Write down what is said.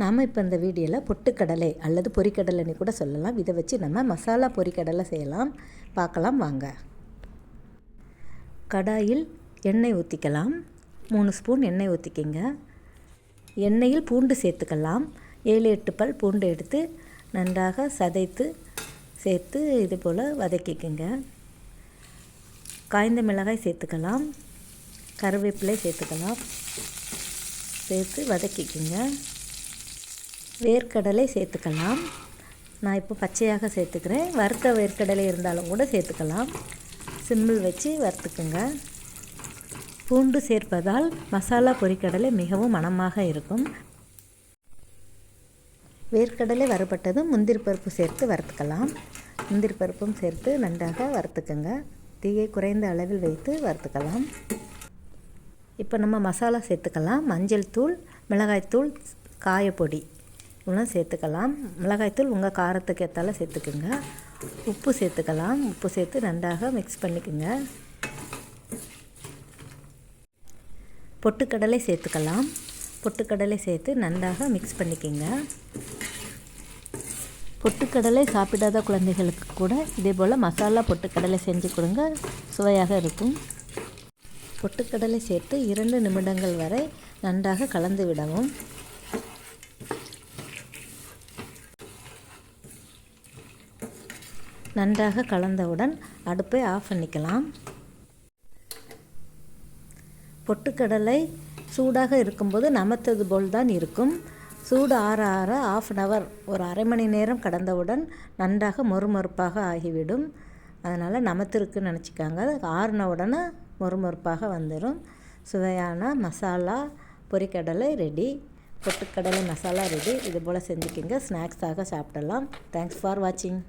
நாம் இப்போ இந்த வீடியோவில் பொட்டுக்கடலை அல்லது பொரிக்கடலைன்னு கூட சொல்லலாம். இதை வச்சு நம்ம மசாலா பொரிக்கடலை செய்யலாம். பார்க்கலாம் வாங்க. கடாயில் எண்ணெய் ஊற்றிக்கலாம் மூணு ஸ்பூன் எண்ணெய் ஊற்றிக்கிங்க எண்ணெயில் பூண்டு சேர்த்துக்கலாம். ஏழு எட்டு பல் பூண்டு எடுத்து நன்றாக சதைத்து சேர்த்து இது போல் வதக்கிக்குங்க. காய்ந்த மிளகாய் சேர்த்துக்கலாம். கருவேப்பிலை சேர்த்துக்கலாம். சேர்த்து வதக்கிக்குங்க. வேர்க்கடலை சேர்த்துக்கலாம். நான் இப்போ பச்சையாக சேர்த்துக்கிறேன். வறுத்த வேர்க்கடலை இருந்தாலும் கூட சேர்த்துக்கலாம். சிம்பிள் வச்சு வறுத்துக்குங்க. பூண்டு சேர்ப்பதால் மசாலா பொரிக்கடலை மிகவும் மணமாக இருக்கும். வேர்க்கடலை வறுபட்டதும் முந்திரி பருப்பு சேர்த்து வறுத்துக்கலாம். முந்திரி பருப்பும் சேர்த்து நன்றாக வறுத்துக்குங்க. தீயை குறைந்த அளவில் வைத்து வறுத்துக்கலாம். இப்போ நம்ம மசாலா சேர்த்துக்கலாம். மஞ்சள் தூள் மிளகாய்த்தூள் காயப்பொடி. இவ்வளோ சேர்த்துக்கலாம். மிளகாய்த்தூள் உங்கள் காரத்துக்கு ஏற்றால சேர்த்துக்குங்க. உப்பு சேர்த்துக்கலாம். உப்பு சேர்த்து நன்றாக மிக்ஸ் பண்ணிக்கோங்க. பொட்டுக்கடலை சேர்த்துக்கலாம். பொட்டுக்கடலை சேர்த்து நன்றாக மிக்ஸ் பண்ணிக்கோங்க. பொட்டுக்கடலை சாப்பிடாத குழந்தைகளுக்கு கூட இதே போல் மசாலா பொட்டுக்கடலை செஞ்சு கொடுங்க. சுவையாக இருக்கும். பொட்டுக்கடலை சேர்த்து இரண்டு நிமிடங்கள் வரை நன்றாக கலந்து விடவும். நன்றாக கலந்தவுடன் அடுப்பை ஆஃப் பண்ணிக்கலாம். பொட்டுக்கடலை சூடாக இருக்கும்போது நமத்தது போல் தான் இருக்கும். சூடு ஆற ஆற ஆஃப் அன் ஹவர் ஒரு அரை மணி நேரம் கடந்தவுடன் நன்றாக மொறுமொறுப்பாக ஆகிவிடும். அதனால் நமத்திருக்குன்னு நினச்சிக்காங்க. ஆறின உடனே மொறுமொறுப்பாக வந்துடும் சுவையான மசாலா பொரிக்கடலை ரெடி பொட்டுக்கடலை மசாலா ரெடி இது போல் செஞ்சுக்கிங்க. ஸ்நாக்ஸாக சாப்பிடலாம். தேங்க்ஸ் ஃபார் வாட்சிங்